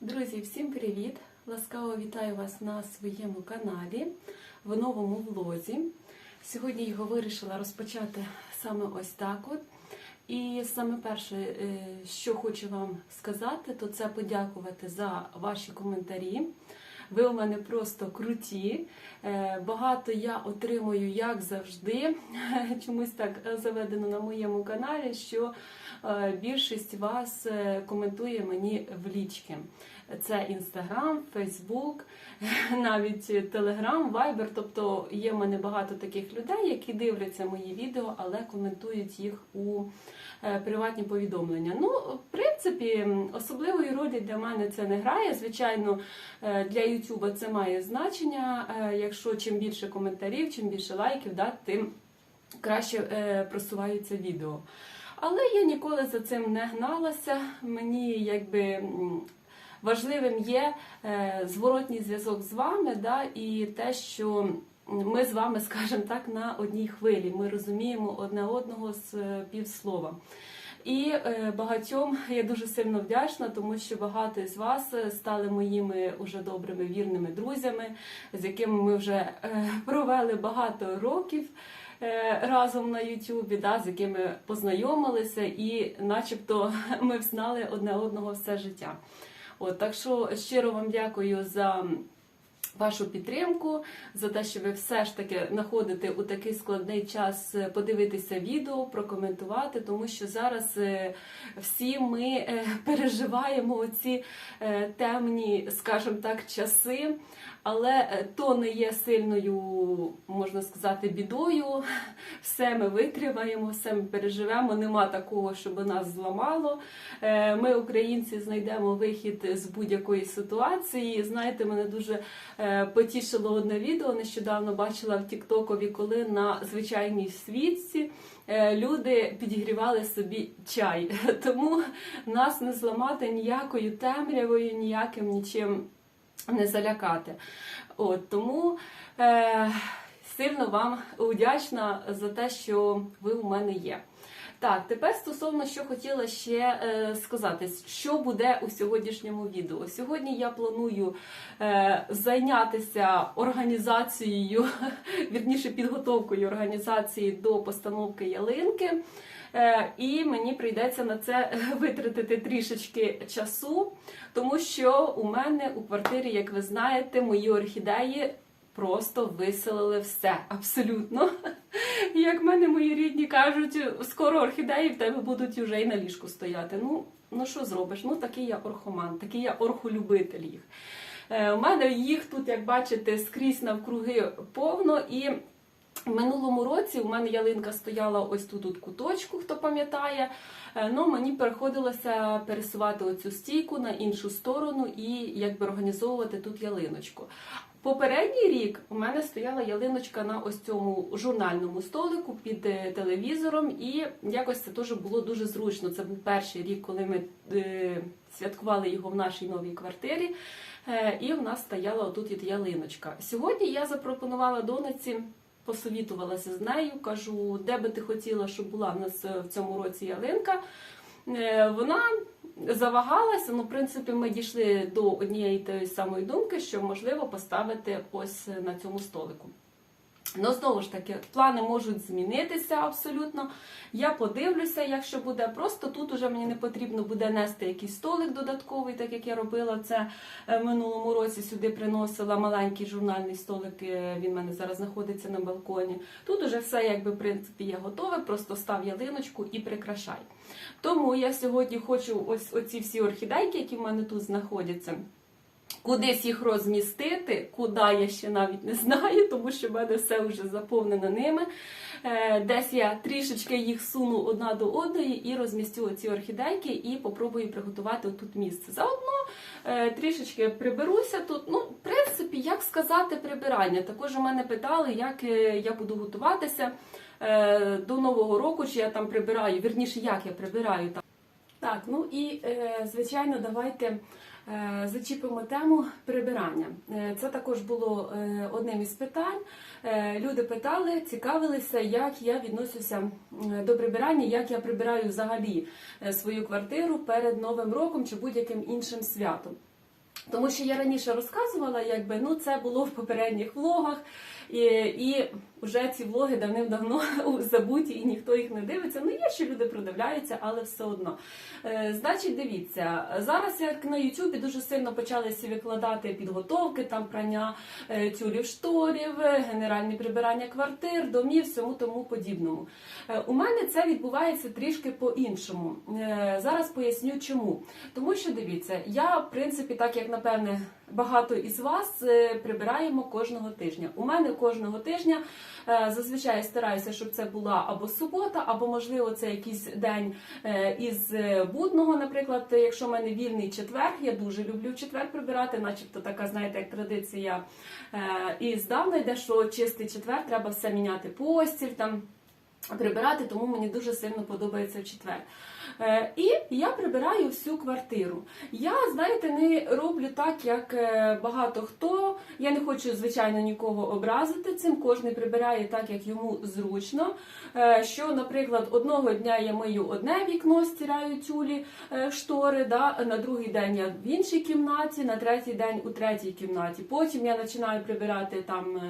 Друзі, всім привіт! Ласкаво вітаю вас на своєму каналі в новому влозі. Сьогодні його вирішила розпочати саме ось так. от. І саме перше, е, що хочу вам сказати, то це подякувати за ваші коментарі. Ви у мене просто круті. Е, Багато я отримую, як завжди. Чомусь так заведено на моєму каналі, що більшість вас е, коментує мені в лічки. Це Інстаграм, Фейсбук, навіть Телеграм, Вайбер. Тобто є в мене багато таких людей, які дивляться мої відео, але коментують їх у е, приватні повідомлення. Ну, в принципі, особливої ролі для мене це не грає. Звичайно, е, для Ютуба це має значення. Е, Якщо чим більше коментарів, чим більше лайків, да, тим краще е, просуваються відео. Але я ніколи за цим не гналася. Мені якби. Важливим є е, зворотній зв'язок з вами, да, і те, що ми з вами, скажімо так, на одній хвилі. Ми розуміємо одне одного з е, півслова. І е, багатьом я дуже сильно вдячна, тому що багато з вас стали моїми уже добрими вірними друзями, з якими ми вже провели багато років разом на Ютубі, да, з якими познайомилися, і начебто ми взнали одне одного все життя. От, так що щиро вам дякую за вашу підтримку, за те, що ви все ж таки знаходите у такий складний час е, подивитися відео, прокоментувати, тому що зараз е, всі ми е, переживаємо оці е, темні, скажімо так, часи. Але е, то не є сильною, можна сказати, бідою. Все ми витримаємо, все ми переживемо. Нема такого, щоб нас зламало. Е, Ми, українці, знайдемо вихід з будь-якої ситуації. Знаєте, мене дуже е, потішило одне відео. Нещодавно бачила в Тіктокові, коли на звичайній світці. Люди підігрівали собі чай, тому нас не зламати ніякою темрявою, ніяким нічим не залякати. От тому е, сильно вам вдячна за те, що ви у мене є. Так, тепер стосовно що хотіла ще е, сказати, що буде у сьогоднішньому відео. Сьогодні я планую е, зайнятися організацією, вірніше підготовкою організації до постановки ялинки. Е, І мені прийдеться на це витратити трішечки часу, тому що у мене у квартирі, як ви знаєте, мої орхідеї просто виселили все абсолютно. Як мене мої рідні кажуть, скоро орхідеї в тебе будуть вже і на ліжку стояти. Ну, ну що зробиш? Ну такий я орхоман, такий я орхолюбитель їх. Е, У мене їх тут, як бачите, скрізь навкруги повно і. В минулому році у мене ялинка стояла ось тут у куточку, хто пам'ятає. Е, Ну, мені приходилося пересувати оцю стійку на іншу сторону і якби організовувати тут ялиночку. Попередній рік у мене стояла ялиночка на ось цьому журнальному столику під е, телевізором, і якось це теж було дуже зручно. Це був перший рік, коли ми е, святкували його в нашій новій квартирі. Е, і в нас стояла отут от ялиночка. Сьогодні я запропонувала дониці посовітувалася з нею, кажу, де би ти хотіла, щоб була в нас в цьому році ялинка. Вона завагалася, ну, в принципі, ми дійшли до однієї тої самої думки, що можливо поставити ось на цьому столику. Ну, знову ж таки, плани можуть змінитися абсолютно. Я подивлюся, якщо буде. Просто тут уже мені не потрібно буде нести якийсь столик додатковий, так як я робила це е, минулому році. Сюди приносила маленький журнальний столик. е, Він в мене зараз знаходиться на балконі. Тут уже все, якби в принципі, є готове. Просто став ялиночку і прикрашай. Тому я сьогодні хочу ось оці всі орхідейки, які в мене тут знаходяться. Кудись їх розмістити, куди я ще навіть не знаю, тому що в мене все вже заповнено ними. Е, Десь я трішечки їх суну одна до одної і розмістю оці орхідейки і попробую приготувати тут місце. Заодно е, трішечки приберуся тут. Ну, в принципі, як сказати прибирання. Також у мене питали, як е, я буду готуватися до нового року, чи я там прибираю, вірніше, як я прибираю там. Так, ну і звичайно, давайте зачіпимо тему прибирання. Е, Це також було е, одним із питань. Е, Люди питали, цікавилися, як я відносюся до прибирання, як я прибираю взагалі е, свою квартиру перед Новим роком чи будь-яким іншим святом. Тому що я раніше розказувала, якби ну це було в попередніх влогах, і, і вже ці влоги давним-давно забуті, і ніхто їх не дивиться. Ну є ще люди продивляються, але все одно. Е, значить, дивіться, зараз як на Ютубі дуже сильно почалися викладати підготовки, там прання е, тюлів шторів, е, генеральне прибирання квартир, домів, всьому тому подібному. У мене це відбувається трішки по-іншому. Зараз поясню чому. Тому що дивіться, я в принципі, так як напевне багато із вас прибираємо кожного тижня. У мене кожного тижня зазвичай стараюся, щоб це була або субота, або можливо це якийсь день е, із е, будного. Наприклад, якщо в мене вільний четвер, я дуже люблю четвер прибирати, начебто така, знаєте, як традиція е, і здавна йде, що чистий четвер треба все міняти постіль там. Прибирати, тому мені дуже сильно подобається в четвер. Е, і я прибираю всю квартиру. Я, знаєте, не роблю так, як е, багато хто. Я не хочу, звичайно, нікого образити цим. Кожен прибирає так, як йому зручно. Е, що, наприклад, одного дня я мию одне вікно, стираю тюлі, штори, да? на другий день я в іншій кімнаті, на третій день у третій кімнаті. Потім я починаю прибирати там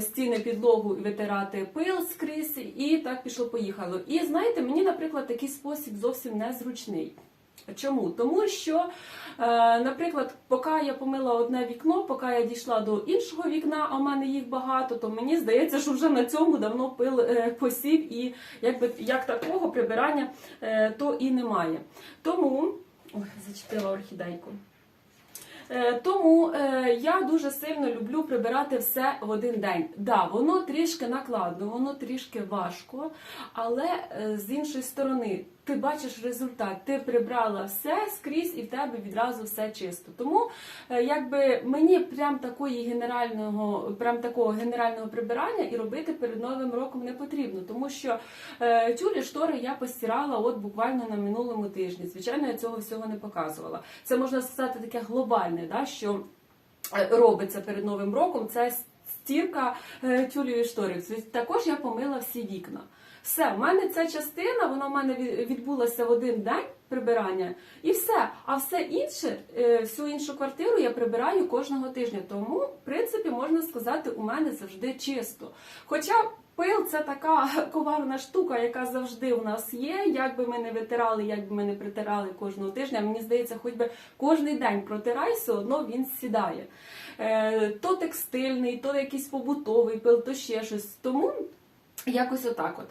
стіни, підлогу витирати пил скрізь, і так пішло-поїхало. І знаєте, мені, наприклад, такий спосіб зовсім незручний. Чому? Тому що, е, наприклад, поки я помила одне вікно, поки я дійшла до іншого вікна, а в мене їх багато, то мені здається, що вже на цьому давно пил е, посів, і якби як такого прибирання е, то і немає. Тому ой, зачепила орхідейку. Е, Тому е, я дуже сильно люблю прибирати все в один день. Да, воно трішки накладно, воно трішки важко, але е, з іншої сторони, ти бачиш результат, ти прибрала все скрізь і в тебе відразу все чисто. Тому е, якби мені прям такої генерального, прям такого генерального прибирання і робити перед новим роком не потрібно, тому що е, тюлі штори я постирала от буквально на минулому тижні. Звичайно, я цього всього не показувала. Це можна сказати таке глобальне, да, що е, робиться перед новим роком. Це стірка тюлеві штори. Це Також я помила всі вікна. Все, в мене ця частина, вона в мене відбулася в один день прибирання, і все. А все інше, е, всю іншу квартиру я прибираю кожного тижня. Тому, в принципі, можна сказати, у мене завжди чисто. Хоча пил це така коварна штука, яка завжди у нас є. Як би ми не витирали, як би ми не притирали кожного тижня. Мені здається, хоч би кожний день протирай, все одно він сідає. Е, То текстильний, то якийсь побутовий пил, то ще щось. Тому Якось отак от.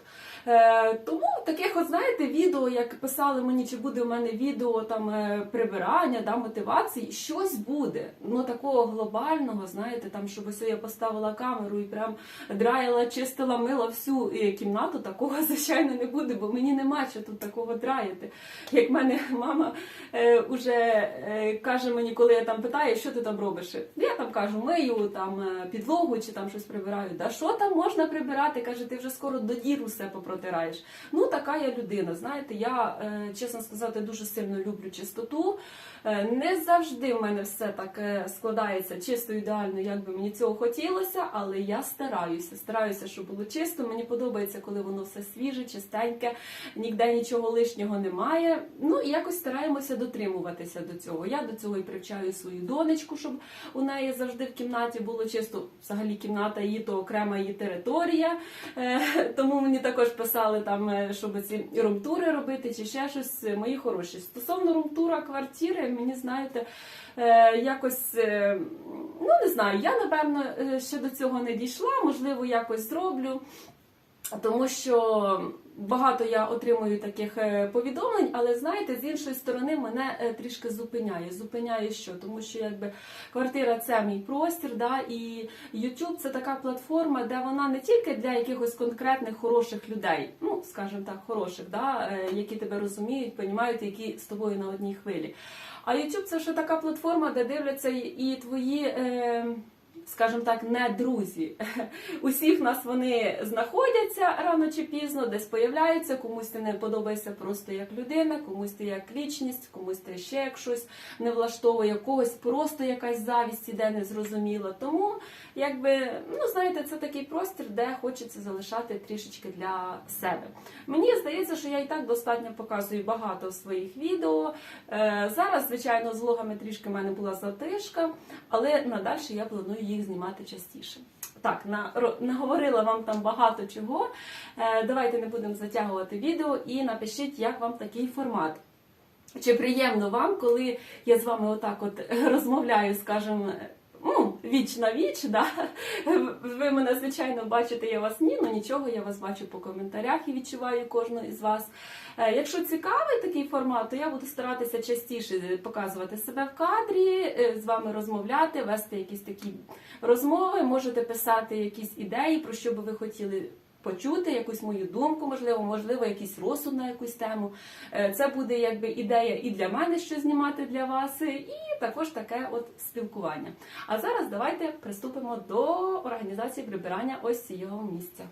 Е, тому таких, от знаєте, відео, як писали мені, чи буде в мене відео там е, прибирання, да, мотивації, щось буде. Ну такого глобального, знаєте, там, щоб ось я поставила камеру і прям драяла, чистила, мила всю е, кімнату, такого, звичайно, не буде, бо мені нема що тут такого драяти. Як мене мама е, уже е, каже мені, коли я там питаю, що ти там робиш? Я там кажу, мию там підлогу чи там щось прибираю. Да що там можна прибирати? Каже, ти вже скоро до діру все попротираєш. Ну, така я людина. Знаєте, я, е, чесно сказати, дуже сильно люблю чистоту. Е, Не завжди в мене все так е, складається чисто ідеально, як би мені цього хотілося, але я стараюся. Стараюся, щоб було чисто. Мені подобається, коли воно все свіже, чистеньке, ніде нічого лишнього немає. Ну якось стараємося дотримуватися до цього. Я до цього і привчаю свою донечку, щоб у неї завжди в кімнаті було чисто. Взагалі кімната її то окрема її територія. Е, Тому мені також писали там, щоб ці румтури робити чи ще щось. Мої хороші. Стосовно румтура квартири, мені знаєте, е, якось е, ну не знаю, я напевно е, ще до цього не дійшла, можливо, якось зроблю. Тому що багато я отримую таких е, повідомлень, але знаєте, з іншої сторони мене е, трішки зупиняє. Зупиняє що? Тому що якби квартира це мій простір, да, і YouTube це така платформа, де вона не тільки для якихось конкретних хороших людей, ну скажімо так, хороших, да, е, які тебе розуміють, понімають, які з тобою на одній хвилі. А YouTube це ще така платформа, де дивляться і твої. Е, скажімо так, не друзі. Усіх нас вони знаходяться рано чи пізно, десь появляються, комусь ти не подобається просто як людина, комусь ти як лічність, комусь ти ще як щось не влаштовує, когось просто якась завість іде незрозуміло. Тому, якби, ну знаєте, це такий простір, де хочеться залишати трішечки для себе. Мені здається, що я і так достатньо показую багато в своїх відео. Е, Зараз, звичайно, з влогами трішки в мене була затишка, але надалі я планую їх знімати частіше. Так, на, наговорила вам там багато чого. Е, Давайте не будемо затягувати відео і напишіть, як вам такий формат. Чи приємно вам, коли я з вами отак от розмовляю, скажімо, віч на віч, да? ви мене, звичайно, бачите, я вас ні, але нічого, я вас бачу по коментарях і відчуваю кожного із вас. Е, Якщо цікавий такий формат, то я буду старатися частіше показувати себе в кадрі, е, з вами розмовляти, вести якісь такі розмови, можете писати якісь ідеї, про що би ви хотіли почути, якусь мою думку, можливо, можливо, якийсь розсуд на якусь тему. Е, Це буде якби ідея і для мене, що знімати для вас, і також таке от спілкування. А зараз давайте приступимо до організації прибирання ось цього місця.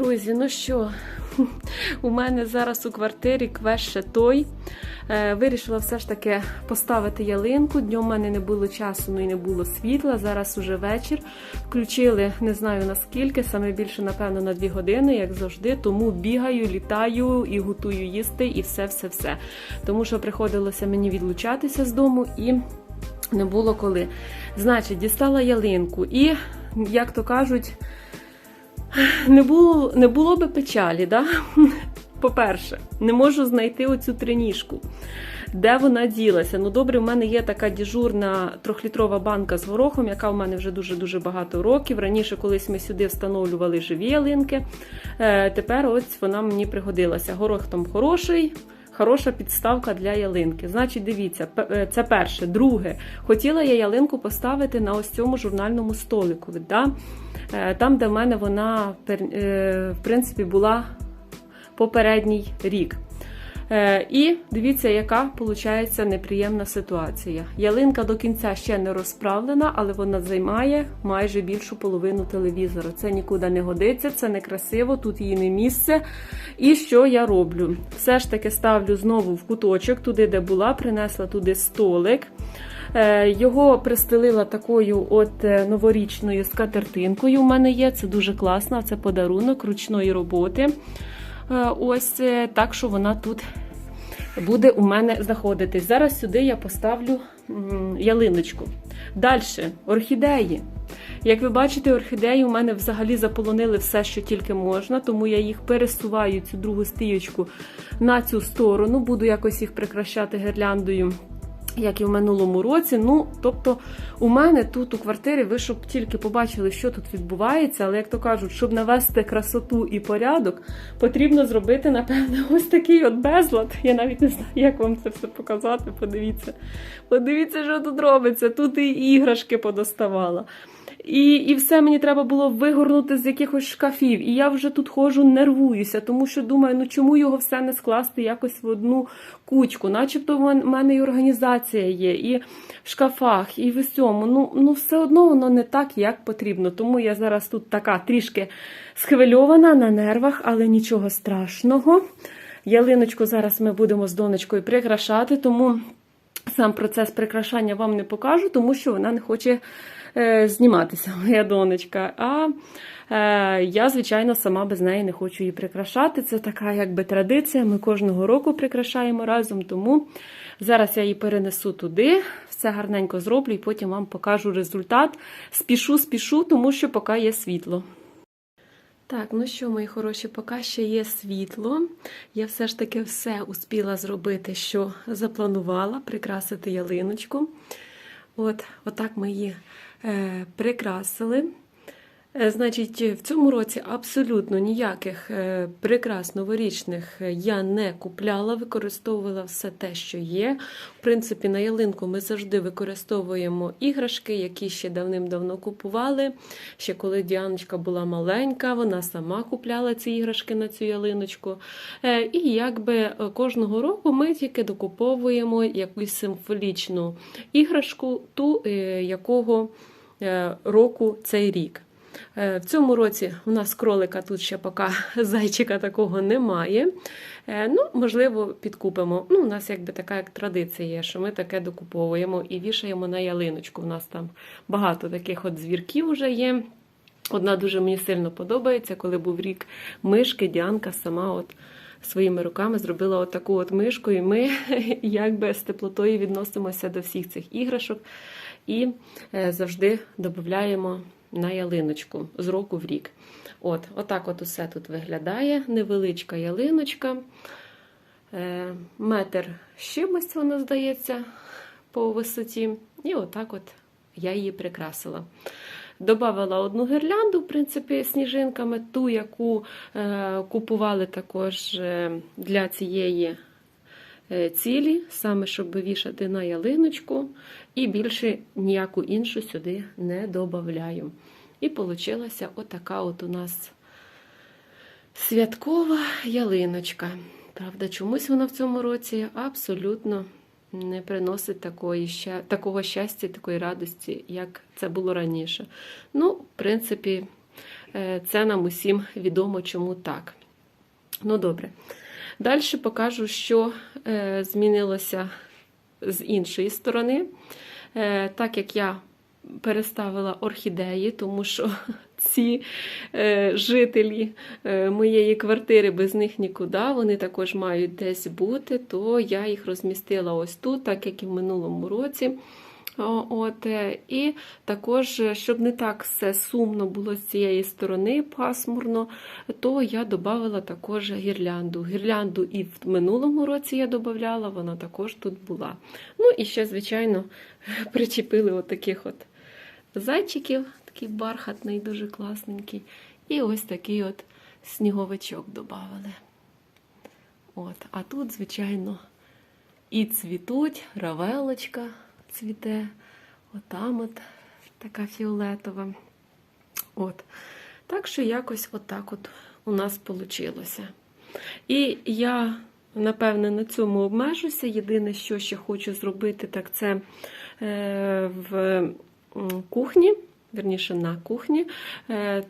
Друзі, ну що, у мене зараз у квартирі квест ще той. Е, Вирішила все ж таки поставити ялинку. Днем у мене не було часу, ну і не було світла. Зараз уже вечір. Включили не знаю наскільки, саме більше, напевно, на 2 години, як завжди. Тому бігаю, літаю і готую їсти, і все-все-все. Тому що приходилося мені відлучатися з дому і не було коли. Значить, дістала ялинку і, як то кажуть, не було, не було би печалі, да? По-перше, не можу знайти оцю триніжку. Де вона ділася? Ну, добре, в мене є така діжурна трьохлітрова банка з горохом, яка в мене вже дуже-дуже багато років. Раніше, колись ми сюди встановлювали живі ялинки. Е, тепер ось вона мені пригодилася. Горох там хороший. Хороша підставка для ялинки. Значить, дивіться, е, це перше. Друге, хотіла я ялинку поставити на ось цьому журнальному столику. Да? Е, Там, де в мене вона е, в принципі була попередній рік. Е, І дивіться, яка виходить неприємна ситуація. Ялинка до кінця ще не розправлена, але вона займає майже більшу половину телевізора. Це нікуди не годиться, це не красиво, тут її не місце. І що я роблю? Все ж таки ставлю знову в куточок, туди, де була, принесла туди столик. Е, Його пристелила такою от е, новорічною скатертинкою. У мене є це дуже класно. Це подарунок ручної роботи. Е, Ось так, що вона тут буде у мене знаходитись. Зараз сюди я поставлю ялиночку. Далі орхідеї. Як ви бачите, орхідеї у мене взагалі заполонили все, що тільки можна, тому я їх пересуваю цю другу стіючку на цю сторону. Буду якось їх прикрашати гірляндою як і в минулому році. Ну, тобто, у мене тут у квартирі, ви щоб тільки побачили, що тут відбувається, але як то кажуть, щоб навести красоту і порядок, потрібно зробити, напевне, ось такий от безлад. Я навіть не знаю, як вам це все показати. Подивіться. Подивіться, що тут робиться. Тут і іграшки подоставала. І, і все мені треба було вигорнути з якихось шкафів. І я вже тут ходжу, нервуюся, тому що думаю, ну чому його все не скласти якось в одну кучку? Начебто в мене і організація є, і в шкафах, і в усьому. Ну, ну все одно воно не так, як потрібно. Тому я зараз тут така трішки схвильована на нервах, але нічого страшного. Ялиночку зараз ми будемо з донечкою прикрашати, тому сам процес прикрашання вам не покажу, тому що вона не хоче зніматися, моя донечка. А е, я, звичайно, сама без неї не хочу її прикрашати. Це така якби традиція. Ми кожного року прикрашаємо разом. Тому зараз я її перенесу туди, все гарненько зроблю і потім вам покажу результат. Спішу, спішу, тому що поки є світло. Так, ну що, мої хороші, поки ще є світло. Я все ж таки все успіла зробити, що запланувала, прикрасити ялиночку. От, Отак ми її е, прикрасили. Е, Значить, в цьому році абсолютно ніяких е, прикрас новорічних я не купляла, використовувала все те, що є. В принципі, на ялинку ми завжди використовуємо іграшки, які ще давним-давно купували. Ще коли Діаночка була маленька, вона сама купляла ці іграшки на цю ялиночку. Е, І якби е, кожного року ми тільки докуповуємо якусь символічну іграшку, ту, е, якого е, року цей рік. Е, В цьому році у нас кролика тут ще поки зайчика такого немає. Е, Ну, можливо, підкупимо. Ну, у нас якби така як традиція є, що ми таке докуповуємо і вішаємо на ялиночку. У нас там багато таких от звірків вже є. Одна дуже мені сильно подобається, коли був рік мишки, Діанка сама от своїми руками зробила таку от мишку, і ми якби з теплотою відносимося до всіх цих іграшок і е, завжди додаємо на ялиночку з року в рік. От, Отак от усе тут виглядає. Невеличка ялиночка. Е, Метр з чимось, вона здається, по висоті. І отак от я її прикрасила. Добавила одну гірлянду, в принципі, сніжинками, ту, яку е, купували також е, для цієї цілі, саме щоб вішати на ялиночку, і більше ніяку іншу сюди не додаю. І вийшла отака от у нас святкова ялиночка. Правда, чомусь вона в цьому році абсолютно не приносить такої, такого щастя, такої радості, як це було раніше. Ну, в принципі, е, це нам усім відомо, чому так. Ну, добре. Далі покажу, що е, змінилося з іншої сторони. Е, Так як я переставила орхідеї, тому що ці е, жителі моєї квартири без них нікуди, вони також мають десь бути, то я їх розмістила ось тут, так як і в минулому році. От, е, і також, е, щоб не так все сумно було з цієї сторони пасмурно, то я додала також гірлянду. Гірлянду і в минулому році я додавала, вона також тут була. Ну і ще, звичайно, причепили от таких от зайчиків, такий бархатний, дуже класненький. І ось такий от сніговичок додавали. От, а тут, звичайно, і цвітуть, равелочка цвіте, отам от така фіолетова. От. Так що якось отак от у нас вийшло. І я, напевне, на цьому обмежуся. Єдине, що ще хочу зробити, так це е, в кухні, верніше на кухні, е,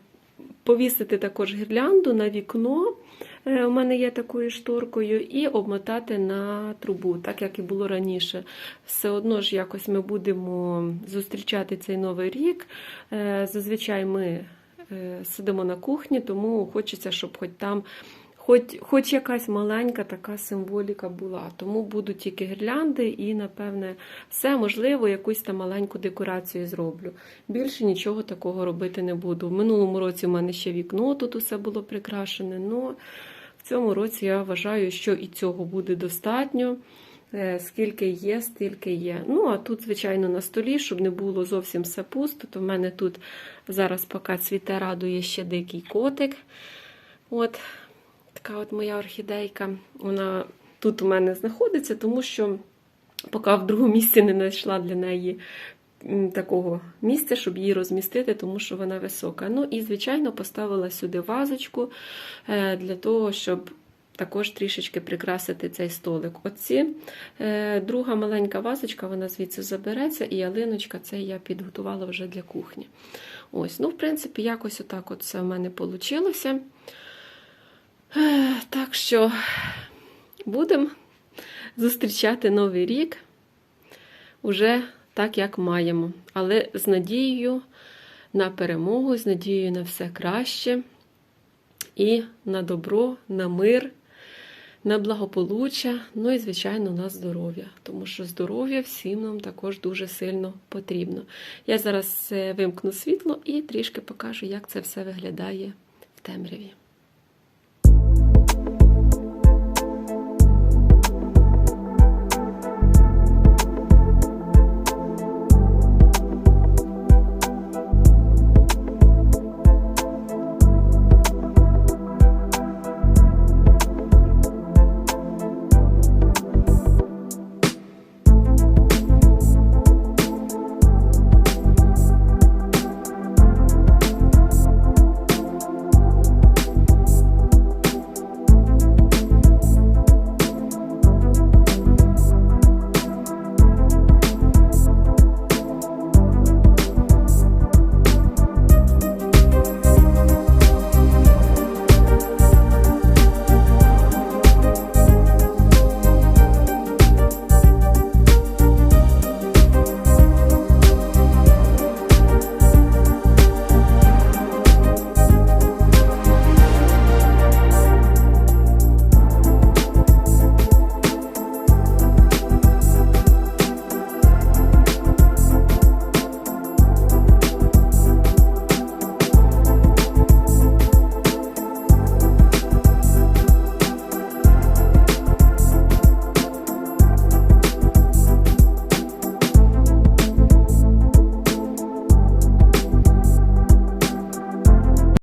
повісити також гірлянду на вікно. Е, У мене є такою шторкою, і обмотати на трубу, так як і було раніше. Все одно ж якось ми будемо зустрічати цей новий рік. Е, Зазвичай ми е, сидимо на кухні, тому хочеться, щоб хоч там. Хоч, хоч якась маленька така символіка була. Тому будуть тільки гірлянди і, напевне, все можливо, якусь там маленьку декорацію зроблю. Більше нічого такого робити не буду. В минулому році в мене ще вікно тут усе було прикрашене. Ну, в цьому році я вважаю, що і цього буде достатньо. Е, Скільки є, стільки є. Ну, а тут, звичайно, на столі, щоб не було зовсім все пусто, то в мене тут зараз поки цвіте радує ще дикий котик. От така от моя орхідейка. Вона тут у мене знаходиться, тому що поки в другому місці не знайшла для неї такого місця, щоб її розмістити, тому що вона висока. Ну і, звичайно, поставила сюди вазочку е, для того, щоб також трішечки прикрасити цей столик. Оці е, друга маленька вазочка, вона звідси забереться, і ялиночка це я підготувала вже для кухні. Ось, ну, в принципі, якось отак от все в мене вийшло. Так що будемо зустрічати новий рік уже так, як маємо. Але з надією на перемогу, з надією на все краще і на добро, на мир, на благополуччя, ну і, звичайно, на здоров'я. Тому що здоров'я всім нам також дуже сильно потрібно. Я зараз е, вимкну світло і трішки покажу, як це все виглядає в темряві.